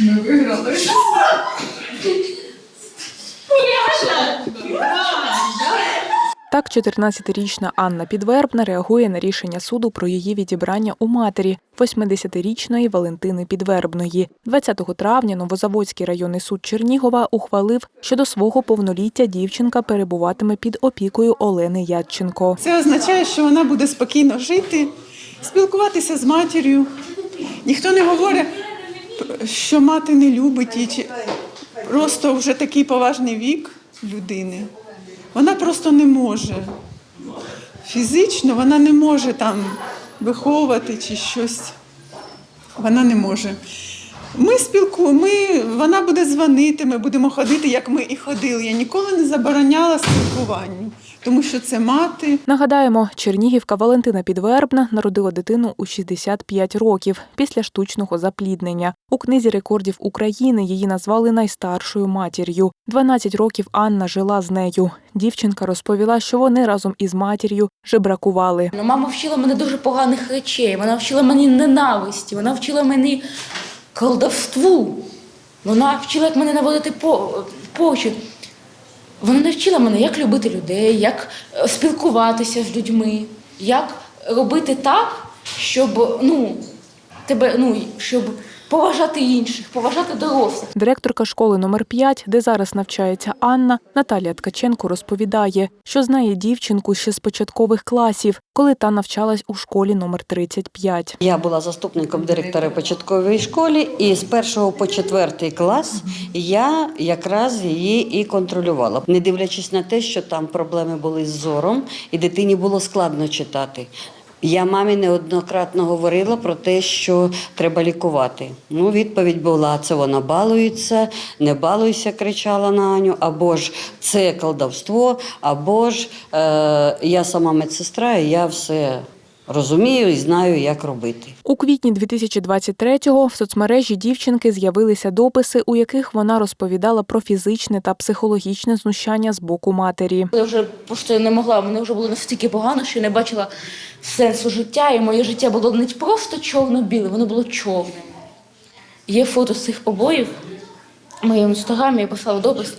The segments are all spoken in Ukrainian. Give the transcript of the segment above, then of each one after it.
Ми виграли. Так, 14-річна Анна Підвербна реагує на рішення суду про її відібрання у матері 80-річної Валентини Підвербної. 20 травня Новозаводський районний суд Чернігова ухвалив, що до свого повноліття дівчинка перебуватиме під опікою Олени Ядченко. Це означає, що вона буде спокійно жити, спілкуватися з матір'ю. Ніхто не говорить, що мати не любить і чи- Просто вже такий поважний вік людини. Вона просто не може. Фізично вона не може там виховувати чи щось. Вона не може. Ми спілкуємо, ми, вона буде дзвонити, ми будемо ходити, як ми і ходили. Я ніколи не забороняла спілкуванню, тому що це мати. Нагадаємо, Чернігівка Валентина Підвербна народила дитину у 65 років після штучного запліднення. У книзі рекордів України її назвали найстаршою матір'ю. 12 років Анна жила з нею. Дівчинка розповіла, що вони разом із матір'ю жебракували. Ну, Мама вчила мене дуже поганих речей, вона вчила мені ненависті, вона вчила мені колдовству. Вона вчила, мене наводити по, почет. Вона навчила мене, як любити людей, як е, спілкуватися з людьми, як робити так, щоб ну, тебе, ну, щоб поважати інших, поважати дорослих. Директорка школи номер 5 де зараз навчається Анна, Наталія Ткаченко розповідає, що знає дівчинку ще з початкових класів, коли та навчалась у школі номер 35. Я була заступником директора початкової школи, і з першого по четвертий клас я якраз її і контролювала, не дивлячись на те, що там проблеми були з зором, і дитині було складно читати. Я мамі неоднократно говорила про те, що треба лікувати. Ну, відповідь була: це вона балується, не балуйся, кричала на Аню, або ж це колдовство, або ж е, я сама медсестра, і я все розумію і знаю, як робити. У квітні 2023-го в соцмережі дівчинки з'явилися дописи, у яких вона розповідала про фізичне та психологічне знущання з боку матері. Я вже просто не могла, мене вже було настільки погано, що я не бачила сенсу життя, і моє життя було не просто чорно-біле, воно було чорним. Є фото з цих побоїв в моєму інстаграмі, я писала допис.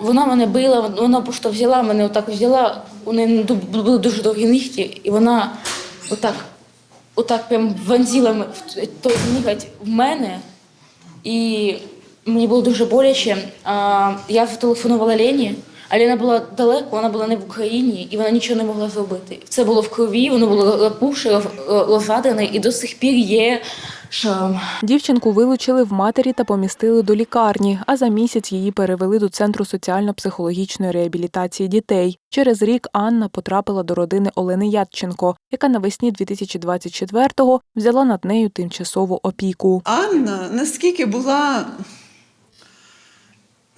Вона мене била, вона просто взяла мене, отак взяла, у неї були дуже довгі нігті, і вона отак, отак прям вонзила той ніготь в мене. І мені було дуже боляче. Я зателефонувала Лені, а Лена була далеко, вона була не в Україні, і вона нічого не могла зробити. Це було в крові, воно було лапуше, розладене, і до сих пір є шрам. Дівчинку вилучили в матері та помістили до лікарні, а за місяць її перевели до центру соціально-психологічної реабілітації дітей. Через рік Анна потрапила до родини Олени Ядченко, яка навесні 2024-го взяла над нею тимчасову опіку. Анна наскільки була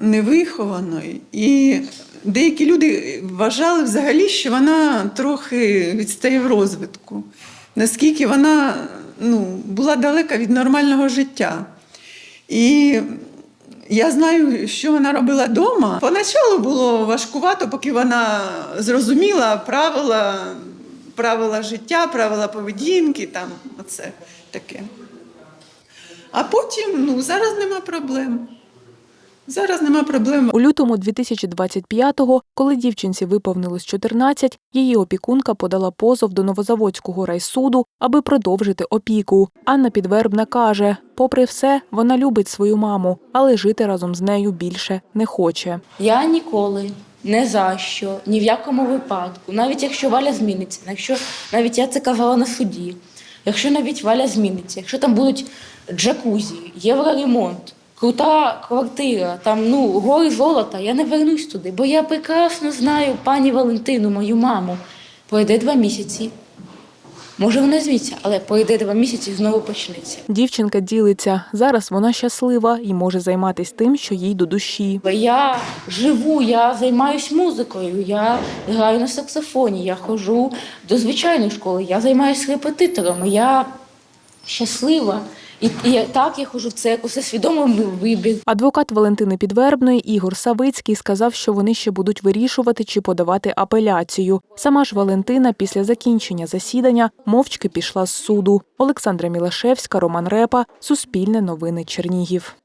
невихованою, і деякі люди вважали взагалі, що вона трохи відстає в розвитку, наскільки вона ну, була далека від нормального життя. І я знаю, що вона робила вдома. Поначалу було важкувато, поки вона зрозуміла правила, правила життя, правила поведінки, там оце таке. А потім, ну, зараз нема проблем. Зараз нема проблем. У лютому 2025-го, коли дівчинці виповнилось 14, її опікунка подала позов до Новозаводського райсуду, аби продовжити опіку. Анна Підвербна каже, попри все, вона любить свою маму, але жити разом з нею більше не хоче. Я ніколи, не за що, ні в якому випадку, навіть якщо Валя зміниться, якщо навіть я це казала на суді, якщо навіть Валя зміниться, якщо там будуть джакузі, євроремонт, крута квартира, там ну гори золота, я не вернусь туди, бо я прекрасно знаю пані Валентину, мою маму. Пройде два місяці. Може, вона зміться, але пройде два місяці і знову почнеться. Дівчинка ділиться. Зараз вона щаслива і може займатися тим, що їй до душі. Я живу, я займаюся музикою, я граю на саксофоні, я ходжу до звичайної школи, я займаюся репетитором, я щаслива. І, і так я ходжу в церкву, усе свідомо вибір. Адвокат Валентини Підвербної Ігор Савицький сказав, що вони ще будуть вирішувати чи подавати апеляцію. Сама ж Валентина після закінчення засідання мовчки пішла з суду. Олександра Мілашевська, Роман Репа, Суспільне новини Чернігів.